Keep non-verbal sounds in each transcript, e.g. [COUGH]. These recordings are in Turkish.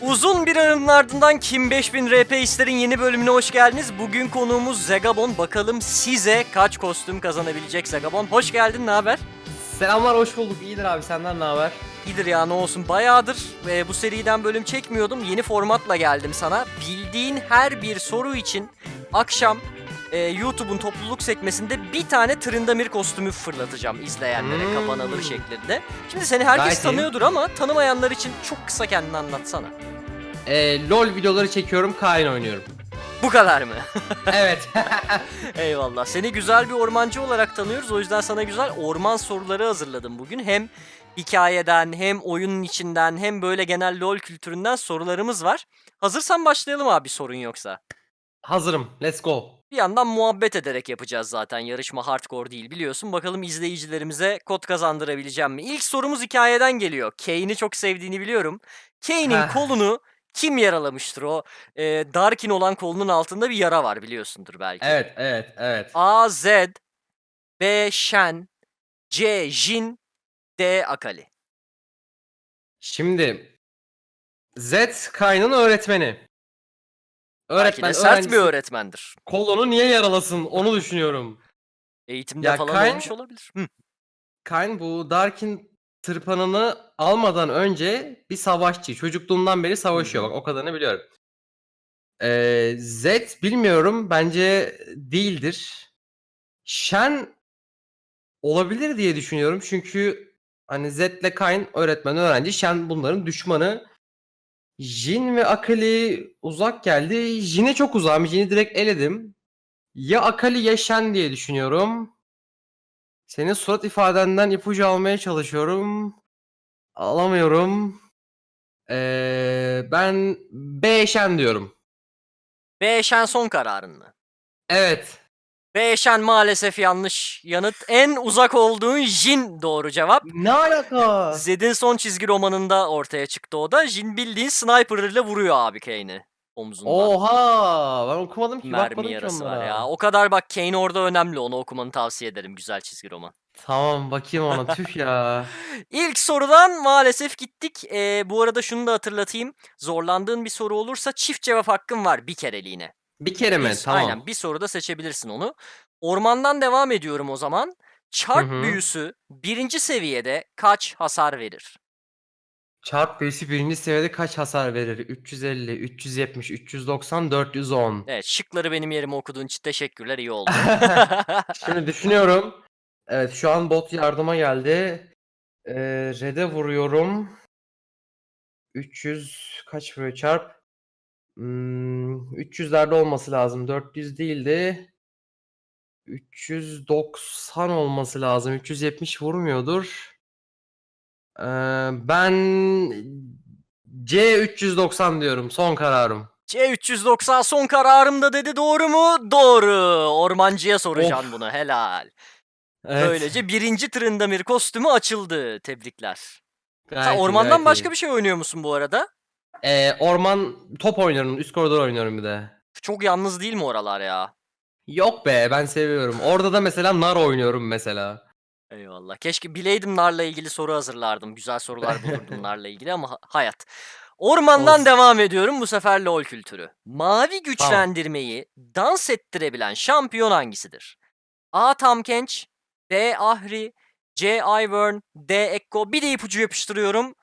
Uzun bir aranın ardından Kim 5000 RP isterin yeni bölümüne hoş geldiniz. Bugün konuğumuz Zegabon. Bakalım size kaç kostüm kazanabilecek Zegabon. Hoş geldin, ne haber? Selamlar hoş bulduk. İyidir abi senden ne haber? İyidir ya ne olsun. Bayağıdır e, bu seriden bölüm çekmiyordum. Yeni formatla geldim sana. Bildiğin her bir soru için akşam e, YouTube'un topluluk sekmesinde bir tane Trindamir kostümü fırlatacağım izleyenlere Hmm. kapan alır şeklinde. Şimdi seni herkes Gayet iyi. tanıyordur ama tanımayanlar için çok kısa kendini anlatsana. Ee, LOL videoları çekiyorum, Kain oynuyorum. Bu kadar mı? [LAUGHS] evet. [LAUGHS] Eyvallah. Seni güzel bir ormancı olarak tanıyoruz. O yüzden sana güzel orman soruları hazırladım bugün. Hem hikayeden, hem oyunun içinden, hem böyle genel LoL kültüründen sorularımız var. Hazırsan başlayalım abi sorun yoksa. Hazırım. Let's go. Bir yandan muhabbet ederek yapacağız zaten. Yarışma hardcore değil biliyorsun. Bakalım izleyicilerimize kod kazandırabileceğim mi? İlk sorumuz hikayeden geliyor. Kane'i çok sevdiğini biliyorum. Kane'in kolunu kim yaralamıştır o? Ee, Darkin olan kolunun altında bir yara var biliyorsundur belki. Evet, evet, evet. A. Z B. Shen C. Jin D. Akali Şimdi Z Kain'in öğretmeni. Belki de Öğretmen, sert öğrencisi bir öğretmendir. kolunu niye yaralasın onu düşünüyorum. Eğitimde Ya falan Kain- olmuş olabilir. Hı. Kain bu Darkin tırpanını almadan önce bir savaşçı. Çocukluğundan beri savaşıyor. Bak o kadarını biliyorum. Ee, Z bilmiyorum. Bence değildir. Shen olabilir diye düşünüyorum. Çünkü hani Z ile Kain öğretmen öğrenci. Shen bunların düşmanı. Jin ve Akali uzak geldi. Jin'e çok uzağım. Jin'i direkt eledim. Ya Akali ya Shen diye düşünüyorum. Senin surat ifadenden ipucu almaya çalışıyorum. Alamıyorum. Ee, ben B Shen diyorum. B. Shen son kararın mı? Evet. B. Shen maalesef yanlış yanıt. En uzak olduğun Jin doğru cevap. Ne alaka? Zed'in son çizgi romanında ortaya çıktı o da. Jin bildiğin sniper'ıyla vuruyor abi Kane'i omzundan. Oha! Ben okumadım ki. Mermi ki yarası var ya. O kadar bak Kane orada önemli. Onu okumanı tavsiye ederim. Güzel çizgi roman. Tamam bakayım ona. Tüh ya. [LAUGHS] İlk sorudan maalesef gittik. Ee, bu arada şunu da hatırlatayım. Zorlandığın bir soru olursa çift cevap hakkın var bir kereliğine. Bir kere mi? Bir- Tamam. Aynen bir soruda seçebilirsin onu. Ormandan devam ediyorum o zaman. Çarp Hı büyüsü birinci seviyede kaç hasar verir? Çarp büyüsü birinci seviyede kaç hasar verir? 350, 370, 390, 410. Evet şıkları benim yerime okuduğun için teşekkürler iyi oldu. [LAUGHS] Şimdi [LAUGHS] düşünüyorum. Evet şu an bot yardıma geldi. Ee, red'e vuruyorum. 300 kaç vuruyor çarp? Hmm, 300'lerde olması lazım. 400 değildi. 390 olması lazım. 370 vurmuyordur. Ee, ben C 390 diyorum. Son kararım. C390 son kararımda dedi doğru mu? Doğru. Ormancıya soracağım Of. bunu helal. Evet. Böylece birinci Trindamir kostümü açıldı. Tebrikler. Gayet Sen iyi, ormandan gayet başka iyi. bir şey oynuyor musun bu arada? Ee, orman top oynuyorum. Üst koridor oynuyorum bir de. Çok yalnız değil mi oralar ya? Yok be ben seviyorum. Orada da mesela nar oynuyorum mesela. Eyvallah. Keşke bileydim narla ilgili soru hazırlardım. Güzel sorular bulurdum [LAUGHS] narla ilgili ama ha- hayat. Ormandan Olsun. devam ediyorum bu sefer LoL kültürü. Mavi güçlendirmeyi dans ettirebilen şampiyon hangisidir? A. Tam Kench, B. Ahri, C. Ivern, D. Ekko. Bir de ipucu yapıştırıyorum.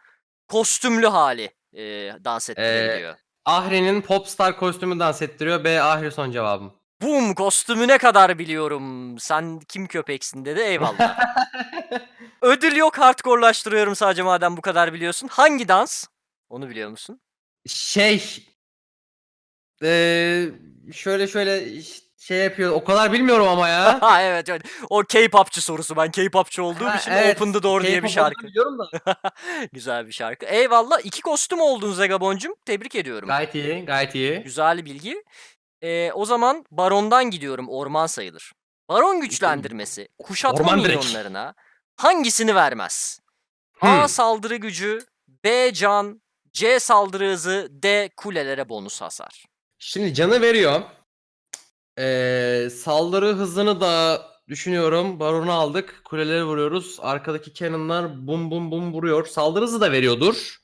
Kostümlü hali e, dans ettirebiliyor. Ahri'nin popstar kostümü dans ettiriyor. B Ahri son cevabım. Boom kostümü ne kadar biliyorum. Sen kim köpeksin dedi eyvallah. [LAUGHS] Ödül yok hardcore'laştırıyorum sadece madem bu kadar biliyorsun. Hangi dans? Onu biliyor musun? şey eee, şöyle şöyle ş- şey yapıyor. O kadar bilmiyorum ama ya. [LAUGHS] Ha evet evet. O K-popçu sorusu. Ben K-popçu olduğum Ha, için evet, Open the Door diye bir K-pop olduğunu şarkı. Biliyorum da. [LAUGHS] Güzel bir şarkı. Eyvallah. İki kostüm oldun Zegaboncum. Tebrik ediyorum. Gayet iyi, gayet iyi. Güzel bilgi. Ee, o zaman Baron'dan gidiyorum. Orman sayılır. Baron güçlendirmesi kuşatma Orman direkt. milyonlarına hangisini vermez? Hmm. A saldırı gücü, B can, C saldırı hızı, D kulelere bonus hasar. Şimdi canı veriyor. Eee, saldırı hızını da düşünüyorum. Baron'u aldık. Kuleleri vuruyoruz. Arkadaki cannon'lar bum bum bum vuruyor. Saldırı hızı da veriyordur.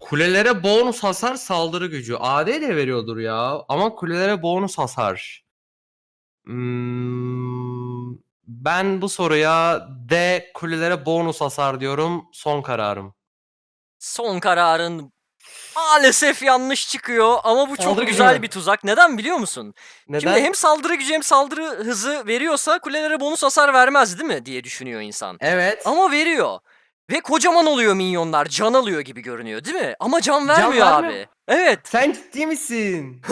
kulelere bonus hasar saldırı gücü. AD de veriyordur ya. Ama kulelere bonus hasar. Hmm, ben bu soruya D kulelere bonus hasar diyorum. Son kararım. Son kararın maalesef yanlış çıkıyor ama bu çok Saldırı gücü güzel mü? bir tuzak. Neden biliyor musun? Neden? Şimdi hem saldırı gücü hem saldırı hızı veriyorsa kulelere bonus hasar vermez değil mi diye düşünüyor insan. Evet. Ama veriyor. Ve kocaman oluyor minyonlar. Can alıyor gibi görünüyor değil mi? Ama can Can vermiyor vermiyor abi. Evet. Sen ciddi misin?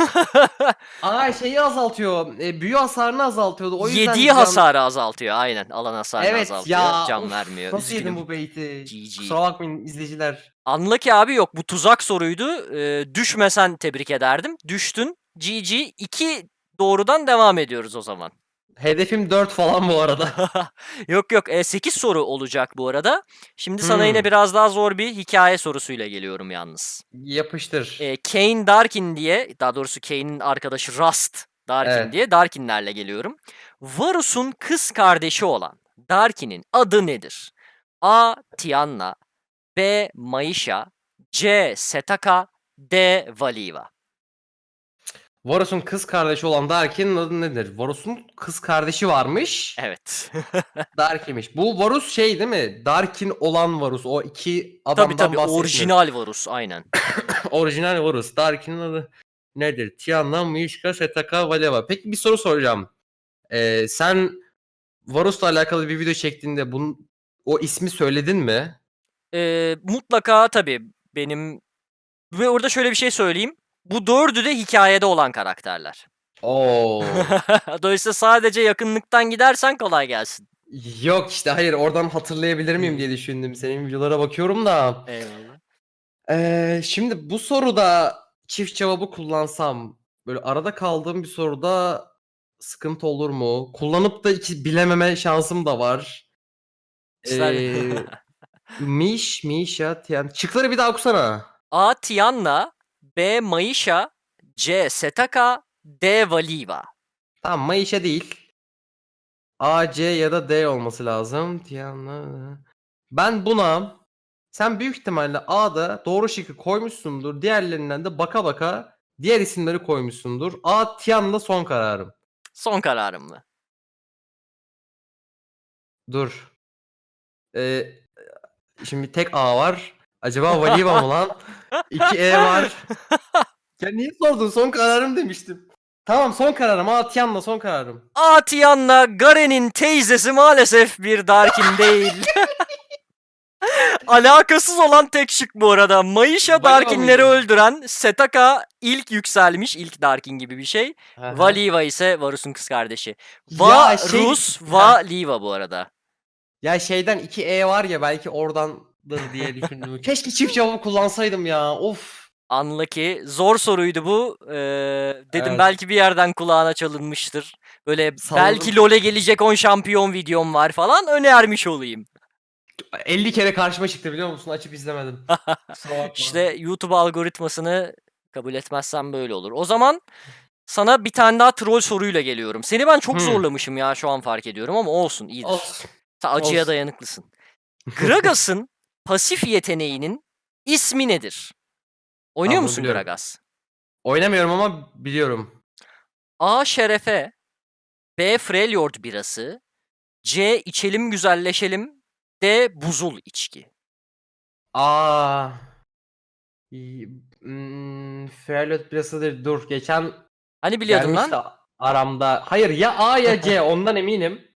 [LAUGHS] Aa şeyi azaltıyor. E, büyü hasarını azaltıyordu. O yüzden Yediği can- hasarı azaltıyor aynen. Alan hasarını Evet azaltıyor. ya. Can uf, vermiyor. Nasıl Üzgünüm. yedin bu beyti? GG. Kusura bakmayın izleyiciler. Anlaki abi yok. Bu tuzak soruydu. Ee, düşmesen tebrik ederdim. Düştün. GG. 2 doğrudan devam ediyoruz o zaman. Hedefim 4 falan bu arada. [LAUGHS] yok yok. 8 soru olacak bu arada. Şimdi sana yine Hmm. biraz daha zor bir hikaye sorusuyla geliyorum yalnız. Yapıştır. e, Kane Darkin diye daha doğrusu Kane'in arkadaşı Rust Darkin Evet. diye Darkinlerle geliyorum. Varus'un kız kardeşi olan Darkin'in adı nedir? A. Tianna B. Maisha C. Setaka D. Valiva. Varus'un kız kardeşi olan Darkin'in adı nedir? Varus'un kız kardeşi varmış. Evet. [LAUGHS] Darkin'miş. Bu Varus şey değil mi? Darkin olan Varus. O iki adamdan tabii tabii bahsetmiyoruz. orijinal Varus aynen. [COUGHS] Orijinal Varus. Darkin'in adı nedir? Tianna, Mishka, Setaka, Valeva. Peki bir soru soracağım. Ee, sen Varus'la alakalı bir video çektiğinde bunun, o ismi söyledin mi? Ee, mutlaka tabii benim ve orada şöyle bir şey söyleyeyim. Bu dördü de hikayede olan karakterler. Oo. [LAUGHS] Dolayısıyla sadece yakınlıktan gidersen kolay gelsin. Yok işte hayır oradan hatırlayabilir miyim diye düşündüm. Senin videolara bakıyorum da. Eyvallah. Ee, şimdi bu soruda çift cevabı kullansam böyle arada kaldığım bir soruda sıkıntı olur mu? Kullanıp da iki bilememe şansım da var. Ee, Miş, Mişa, Tiyan. Çıkları bir daha okusana. A. Tianna B. Maisha C. Setaka D. Valiva. Tamam Mayişe değil. A, C ya da D olması lazım. Tiyanla. Ben buna sen büyük ihtimalle A'da doğru şıkkı koymuşsundur. Diğerlerinden de baka baka diğer isimleri koymuşsundur. A Tiyanla son kararım. Son kararım mı? Dur. Ee, şimdi tek A var. Acaba Valiva mı lan? [LAUGHS] 2 E var. Ya niye sordun? Son kararım demiştim. Tamam son kararım. A Tiyanla son kararım. A. Tianna Garen'in teyzesi maalesef bir Darkin [LAUGHS] değil. Alakasız olan tek şık bu arada. Valiva Darkinleri mıydı? öldüren, Setaka ilk yükselmiş, ilk Darkin gibi bir şey. Aha. Valiva ise Varus'un kız kardeşi. Ya Varus, şey- Valiva bu arada. Ya şeyden 2 E var ya belki oradandır diye [LAUGHS] düşündüm. Keşke çift cevabı kullansaydım ya. Of. Unlucky. Zor soruydu bu. Ee, dedim Evet. belki bir yerden kulağına çalınmıştır. Böyle Salladım. belki LoL'e gelecek 10 şampiyon videom var falan önermiş olayım. 50 kere karşıma çıktı biliyor musun? Açıp izlemedim. [LAUGHS] Kusura bakma. İşte YouTube algoritmasını kabul etmezsem böyle olur. O zaman sana bir tane daha troll soruyla geliyorum. Seni ben çok Hmm. zorlamışım ya şu an fark ediyorum ama olsun iyidir. Olsun. Ta acıya olsun. dayanıklısın. Gragas'ın pasif yeteneğinin ismi nedir? Oynuyor bunu musun biliyorum. Gragas? Oynamıyorum ama biliyorum. A. Şerefe B. Freljord birası C. içelim güzelleşelim D. Buzul içki. Aa. İyi, Hmm, Fairlot birasıdır. Dur geçen Hani biliyordun lan? gelmişti aramda. Hayır ya A ya C [LAUGHS] ondan eminim.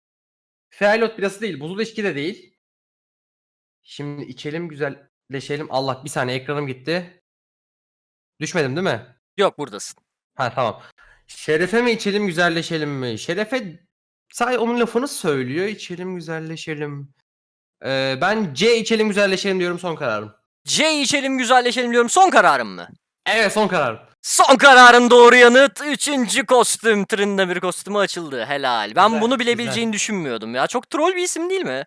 Fairlot birası değil. Buzul içki de değil. Şimdi içelim güzelleşelim. Allah bir saniye ekranım gitti. Düşmedim değil mi? Yok buradasın. Ha tamam. Şerefe mi içelim güzelleşelim mi? Şerefe sadece onun lafını söylüyor. İçelim güzelleşelim. Ee, ben C içelim güzelleşelim diyorum son kararım. C. içelim güzelleşelim diyorum son kararım mı? Evet son kararım. Son kararın doğru yanıt. Üçüncü kostüm. Trinde bir kostümü açıldı. Helal. Ben Güzel, bunu bilebileceğini düşünmüyordum ya. Çok troll bir isim değil mi?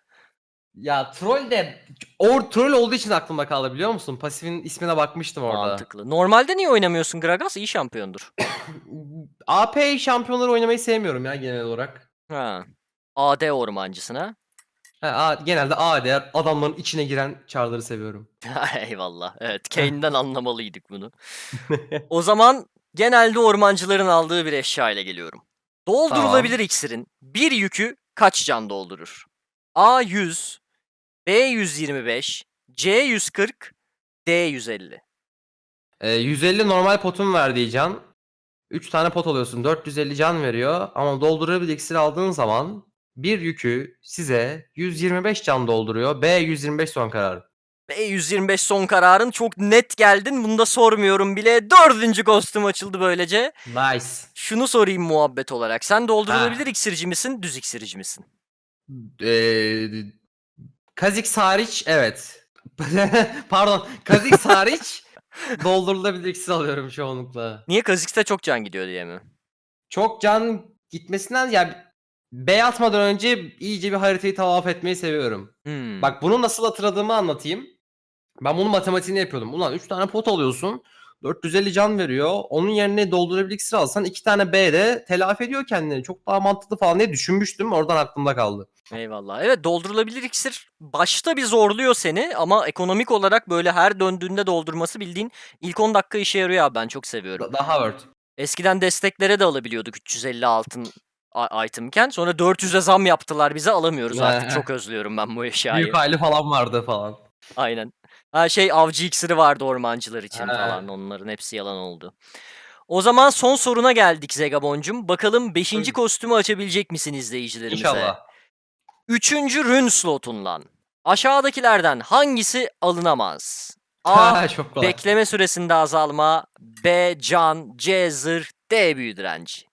Ya troll de o troll olduğu için aklımda kaldı biliyor musun? Pasifin ismine bakmıştım orada. Mantıklı. Normalde niye oynamıyorsun Gragas? İyi şampiyondur. [COUGHS] AP şampiyonları oynamayı sevmiyorum ya genel olarak. Ha. AD ormancısına. Ha, A, genelde A değer adamların içine giren çarları seviyorum. [LAUGHS] Eyvallah. Evet, Kane'den [LAUGHS] anlamalıydık bunu. [LAUGHS] O zaman genelde ormancıların aldığı bir eşya ile geliyorum. Doldurulabilir iksirin bir yükü kaç can doldurur? A 100, B 125, C 140, D 150. Ee, 150 normal potun verdiği can. 3 tane pot alıyorsun. 450 can veriyor. Ama doldurabilir iksir aldığın zaman bir yükü size 125 can dolduruyor. B 125 son karar. B 125 son kararın çok net geldin. Bunu da sormuyorum bile. Dördüncü kostüm açıldı böylece. Nice. Şunu sorayım muhabbet olarak. Sen doldurulabilir iksirci misin, düz iksirci misin? Ee, Kazix hariç evet. [LAUGHS] Pardon. Kazix hariç [LAUGHS] doldurulabilir iksir alıyorum çoğunlukla. Niye Kha'Zix'te çok can gidiyor diye mi? Çok can gitmesinden ya B atmadan önce iyice bir haritayı tavaf etmeyi seviyorum. Hmm. Bak bunu nasıl hatırladığımı anlatayım. Ben bunun matematiğini yapıyordum. Ulan 3 tane pot alıyorsun. 450 can veriyor. Onun yerine doldurabilir iksir alsan 2 tane B de telafi ediyor kendini. Çok daha mantıklı falan diye düşünmüştüm. Oradan aklımda kaldı. Eyvallah. Evet doldurulabilir iksir başta bir zorluyor seni ama ekonomik olarak böyle her döndüğünde doldurması bildiğin ilk 10 dakika işe yarıyor abi ben çok seviyorum. Da- Daha worth. Eskiden desteklere de alabiliyorduk 350 altın itemken. Sonra 400'e zam yaptılar bize alamıyoruz artık. [LAUGHS] Çok özlüyorum ben bu eşyayı. Büyük aile falan vardı falan. Aynen. Ha şey avcı iksiri vardı ormancılar için falan. Onların hepsi yalan oldu. O zaman son soruna geldik Zegaboncum. Bakalım 5. Buyurun. kostümü açabilecek misin izleyicilerimize? İnşallah. Üçüncü rün slotundan. Aşağıdakilerden hangisi alınamaz? A. [LAUGHS] Çok kolay. bekleme süresinde azalma. B. Can. C. Zırh. D. Büyü direnci.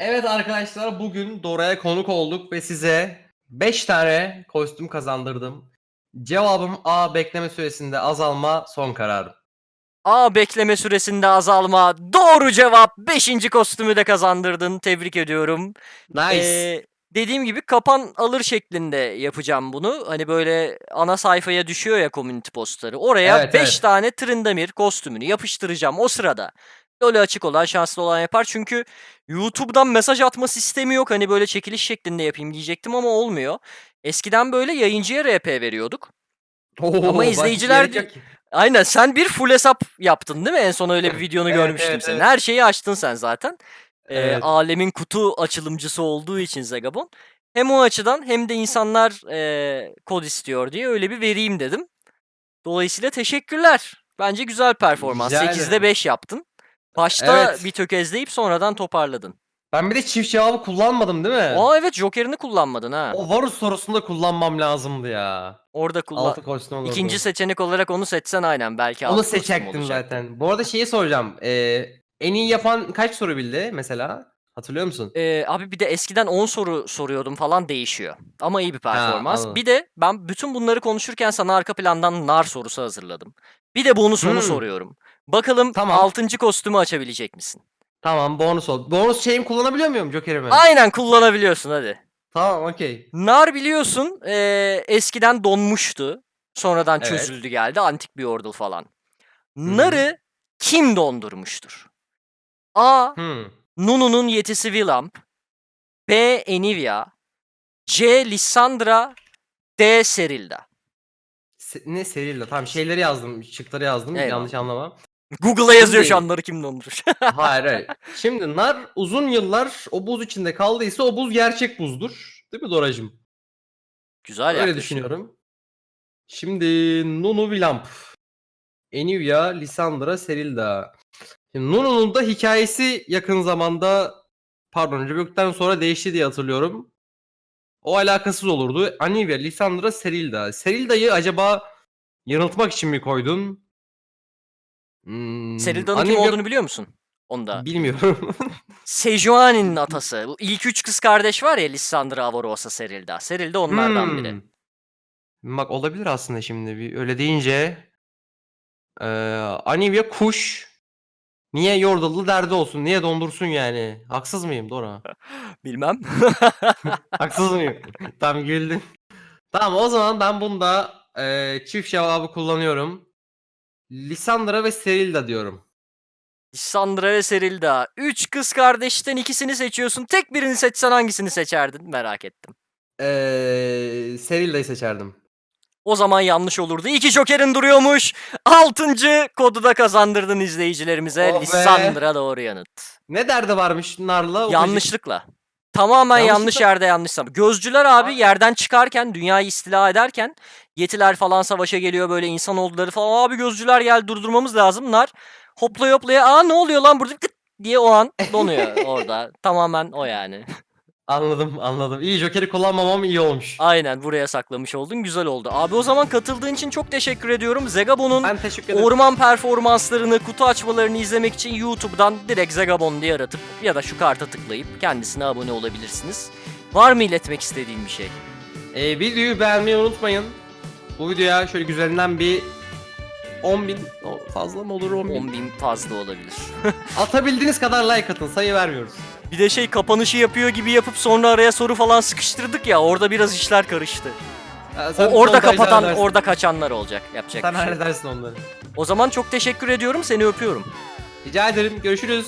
Evet arkadaşlar bugün Dora'ya konuk olduk ve size 5 tane kostüm kazandırdım. Cevabım A bekleme süresinde azalma son kararım. A. Bekleme süresinde azalma. Doğru cevap. Beşinci kostümü de kazandırdın. Tebrik ediyorum. Nice. Ee, dediğim gibi kapan alır şeklinde yapacağım bunu. Hani böyle ana sayfaya düşüyor ya community postları. Oraya Evet, 5 evet. tane Trindamir kostümünü yapıştıracağım o sırada. LoL'ü açık olan şanslı olan yapar. Çünkü YouTube'dan mesaj atma sistemi yok. Hani böyle çekiliş şeklinde yapayım diyecektim ama olmuyor. Eskiden böyle yayıncıya RP veriyorduk. Oo, ama izleyiciler. Aynen sen bir full hesap yaptın değil mi? En son öyle bir videonu Evet, görmüştüm evet, senin. evet. Her şeyi açtın sen zaten. Ee, Evet. alemin kutu açılımcısı olduğu için Zegabon. Hem o açıdan hem de insanlar e, kod istiyor diye öyle bir vereyim dedim. Dolayısıyla teşekkürler. Bence güzel performans. Rica 8'de ederim. 5 yaptın. Başta Evet. bir tökezleyip sonradan toparladın. Ben bir de çift cevabı kullanmadım değil mi? Aa evet Joker'ini kullanmadın ha. O Varus sorusunda kullanmam lazımdı ya. Orada kullan. Altı kostüm olurdu. İkinci seçenek olarak onu seçsen aynen belki Onu altı kostüm seçecektim zaten. Bu arada şeyi soracağım. Ee, en iyi yapan kaç soru bildi mesela? Hatırlıyor musun? Ee, abi bir de eskiden 10 soru soruyordum falan değişiyor. Ama iyi bir performans. anladım. bir de ben bütün bunları konuşurken sana arka plandan nar sorusu hazırladım. Bir de bonus onu Hmm. soruyorum. Bakalım Tamam. 6. kostümü açabilecek misin? Tamam bonus ol. Bonus şeyim kullanabiliyor muyum Joker'imi? Aynen kullanabiliyorsun hadi. Tamam okey. Nar biliyorsun ee, eskiden donmuştu. Sonradan Evet. çözüldü geldi. Antik bir yordle falan. Nar'ı kim dondurmuştur? A. Hmm. Nunu'nun yetisi Willamp. B. Enivia. C. Lissandra. D. Serilda. Se- ne Serilla? Tamam şeyleri yazdım. Şıkları yazdım. Eyvallah. Yanlış anlama. Google'a yazıyor şu Şimdi- an narı kim dondurur. [LAUGHS] hayır hayır. Şimdi nar uzun yıllar o buz içinde kaldıysa o buz gerçek buzdur. Değil mi Doracığım? Güzel Öyle yaklaşım. düşünüyorum. Şimdi Nunu Villamp. Enivia, Lissandra, Serilda. Şimdi Nunu'nun da hikayesi yakın zamanda pardon Rebuk'tan sonra değişti diye hatırlıyorum. O alakasız olurdu. Anivia, Lissandra, Serilda. Serilda'yı acaba yanıltmak için mi koydun? Hmm, Serilda'nın kim olduğunu biliyor musun? Onda. Bilmiyorum. [LAUGHS] Sejuani'nin atası. Bu ilk üç kız kardeş var ya Lissandra, Avarosa, Serilda. Serilda onlardan biri. Hmm. Bak olabilir aslında şimdi bir öyle deyince. Ee, Anivia kuş. Niye Yordle'lı derdi olsun? Niye dondursun yani? Haksız mıyım Dora? [LAUGHS] Bilmem. [LAUGHS] Haksız mıyım? Tam güldün. Tamam o zaman ben bunda e, çift cevabı kullanıyorum. Lissandra ve Serilda diyorum. Lissandra ve Serilda. Üç kız kardeşten ikisini seçiyorsun. Tek birini seçsen hangisini seçerdin? Merak ettim. Eee Serilda'yı seçerdim. O zaman yanlış olurdu. İki Joker'in duruyormuş. Altıncı kodu da kazandırdın izleyicilerimize. Oh be. Lissandra doğru yanıt. Ne derdi varmış Nar'la? Ufacık- Yanlışlıkla. Tamamen yanlış Yanlışlıkla- yerde yanlış zaman. Gözcüler abi yerden çıkarken, dünyayı istila ederken Yetiler falan savaşa geliyor böyle insanoğulları falan. Abi gözcüler gel durdurmamız lazım. Nar hoplaya hoplaya aa ne oluyor lan burada Kıt diye o an donuyor [LAUGHS] orada. Tamamen o yani. Anladım anladım. İyi Joker'i kullanmamam iyi olmuş. Aynen buraya saklamış oldun. Güzel oldu. Abi o zaman katıldığın için çok teşekkür ediyorum. Zegabon'un Ben teşekkür ederim. orman performanslarını, kutu açmalarını izlemek için YouTube'dan direkt Zegabon diye aratıp ya da şu karta tıklayıp kendisine abone olabilirsiniz. Var mı iletmek istediğin bir şey? Ee, videoyu beğenmeyi unutmayın. Bu videoya şöyle güzelinden bir 10 bin fazla mı olur 10 bin? 10 bin fazla olabilir. [LAUGHS] Atabildiğiniz kadar like atın sayı vermiyoruz. Bir de şey kapanışı yapıyor gibi yapıp sonra araya soru falan sıkıştırdık ya orada biraz işler karıştı. Ha, O- sen orada montajda kapatan, halledersin. orada kaçanlar olacak. Yapacak Sen bir şey. yok. halledersin onları. O zaman çok teşekkür ediyorum. Seni öpüyorum. Rica ederim görüşürüz.